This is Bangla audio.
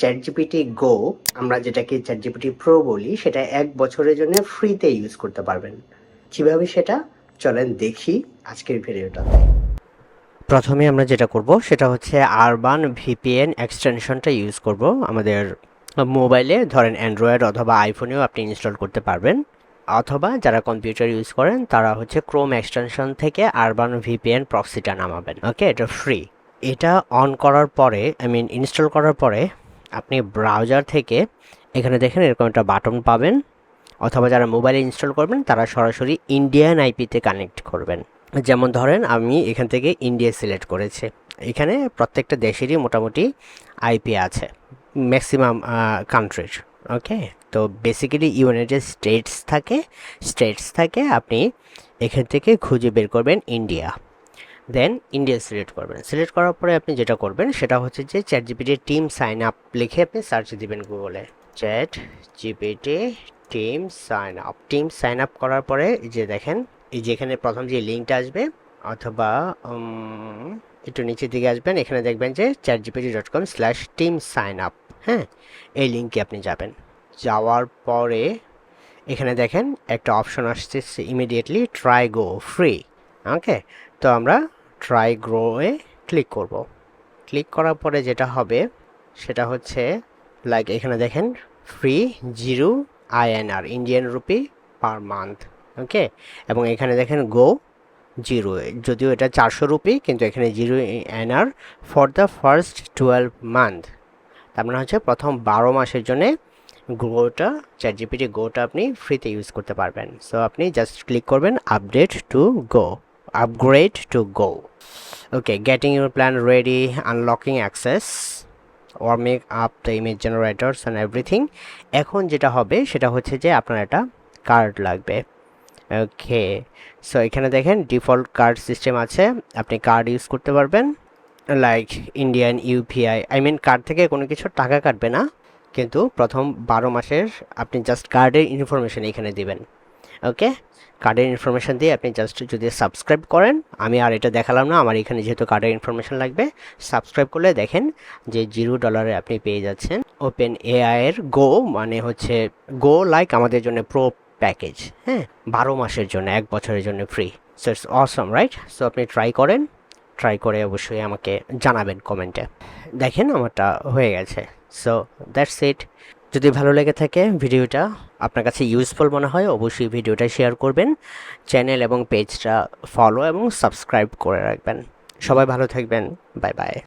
চ্যাট জিপিটি গো আমরা যেটাকে চ্যাট জিপিটি প্রো বলি, সেটা এক বছরের জন্য ফ্রিতে ইউজ করতে পারবেন। কীভাবে সেটা? চলেন দেখি আজকের ভিডিওটাতে প্রথমে আমরা যেটা করব, সেটা হচ্ছে আরবান ভিপিএন এক্সটেনশনটা ইউজ করব। আমাদের মোবাইলে ধরেন অ্যান্ড্রয়েড অথবা আইফোনেও আপনি ইনস্টল করতে পারবেন। অথবা যারা কম্পিউটার ইউজ করেন, তারা হচ্ছে ক্রোম এক্সটেনশন থেকে আরবান ভিপিএন প্রক্সিটা নামাবেন। ওকে এটা ফ্রি এটা অন করার পরে আই মিন ইনস্টল করার পরে আপনি ব্রাউজার থেকে এখানে দেখেন এরকম একটা বাটন পাবেন, অথবা যারা মোবাইলে ইনস্টল করবেন, তারা সরাসরি ইন্ডিয়ান আইপিতে কানেক্ট করবেন। যেমন ধরেন আমি এখান থেকে ইন্ডিয়া সিলেক্ট করেছি। এখানে প্রত্যেকটা দেশেরই মোটামুটি আইপি আছে ম্যাক্সিমাম কান্ট্রির ওকে তো বেসিক্যালি ইউনাইটেড স্টেটস থাকে স্টেটস থাকে, আপনি এখান থেকে খুঁজে বের করবেন ইন্ডিয়া দেন ইন্ডিয়া সিলেক্ট করবেন। সিলেক্ট করার পরে আপনি যেটা করবেন সেটা হচ্ছে যে chat GPT team sign up লিখে আপনি সার্চ দিবেন গুগলে chat GPT team sign up team sign up করার পরে যে দেখেন, এই যে এখানে প্রথম যে লিঙ্কটা আসবে, অথবা একটু নিচের দিকে আসবেন, এখানে দেখবেন যে chat GPT dot com slash team sign up হ্যাঁ এই লিঙ্কে আপনি যাবেন। যাওয়ার পরে এখানে দেখেন একটা অপশন আসছে immediately try go free okay তো আমরা ট্রাই গ্রোয়ে ক্লিক করব। ক্লিক করার পরে যেটা হবে, সেটা হচ্ছে লাইক এখানে দেখেন free zero INR Indian rupee per month okay এবং এখানে দেখেন গো জিরো যদিও এটা চারশো রুপি কিন্তু এখানে zero NR for the first twelve month তার মানে হচ্ছে, প্রথম বারো মাসের জন্যে গোটা চ্যাট জিপিটি গোটা আপনি ফ্রিতে ইউজ করতে পারবেন। সো আপনি জাস্ট ক্লিক করবেন update to go upgrade to go okay getting your plan ready unlocking access warming up the image generators and everything এখন যেটা হবে, সেটা হচ্ছে যে আপনার একটা কার্ড লাগবে। ওকে সো এখানে দেখেন ডিফল্ট কার্ড সিস্টেম আছে। আপনি কার্ড ইউজ করতে পারবেন। Like Indian UPI I mean card থেকে কোনো কিছু টাকা কাটবে না। কিন্তু প্রথম বারো মাসের আপনি জাস্ট কার্ডের ইনফরমেশন এখানে দিবেন। ওকে কার্ডের ইনফরমেশন দিয়ে আপনি জাস্ট যদি সাবস্ক্রাইব করেন, আমি আর এটা দেখালাম না, আমার এখানে যেহেতু কার্ডের ইনফরমেশন লাগবে সাবস্ক্রাইব করলে দেখেন যে জিরো ডলারে আপনি পেয়ে যাচ্ছেন ওপেন এআই এর গো মানে হচ্ছে গো লাইক আমাদের জন্য প্রো প্যাকেজ হ্যাঁ? বারো মাসের জন্য, এক বছরের জন্য free so it's awesome right so আপনি ট্রাই করেন ট্রাই করে অবশ্যই আমাকে জানাবেন কমেন্টে দেখেন আমারটা হয়ে গেছে সো দ্যাটস ইট যদি ভালো লেগে থাকে ভিডিওটা আপনার কাছে ইউজফুল মনে হয়, অবশ্যই ভিডিওটা শেয়ার করবেন চ্যানেল এবং পেজটা ফলো এবং সাবস্ক্রাইব করে রাখবেন। সবাই ভালো থাকবেন বাই বাই